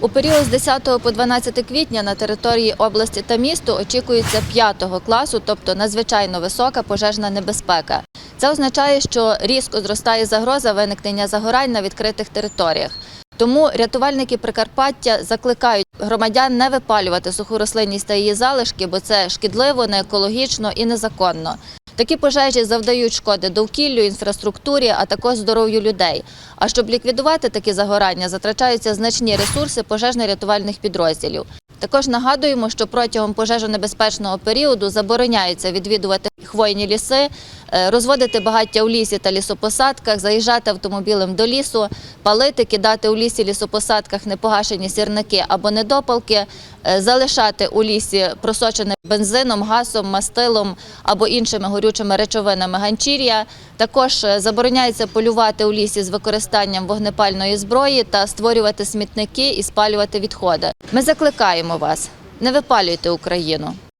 У період з 10 по 12 квітня на території області та місту очікується 5 класу, тобто надзвичайно висока пожежна небезпека. Це означає, що різко зростає загроза виникнення загорань на відкритих територіях. Тому рятувальники Прикарпаття закликають громадян не випалювати суху рослинність та її залишки, бо це шкідливо, не екологічно і незаконно. Такі пожежі завдають шкоди довкіллю, інфраструктурі, а також здоров'ю людей. А щоб ліквідувати такі загорання, затрачаються значні ресурси пожежно-рятувальних підрозділів. Також нагадуємо, що протягом пожежонебезпечного періоду забороняється відвідувати хвойні ліси, розводити багаття у лісі та лісопосадках, заїжджати автомобілем до лісу, палити, кидати у лісі лісопосадках непогашені сірники або недопалки, е, залишати у лісі просочене бензином, газом, мастилом або іншими горючими речовинами ганчір'я. Також е, забороняється полювати у лісі з використанням вогнепальної зброї та створювати смітники і спалювати відходи. Ми закликаємо вас, не випалюйте Україну.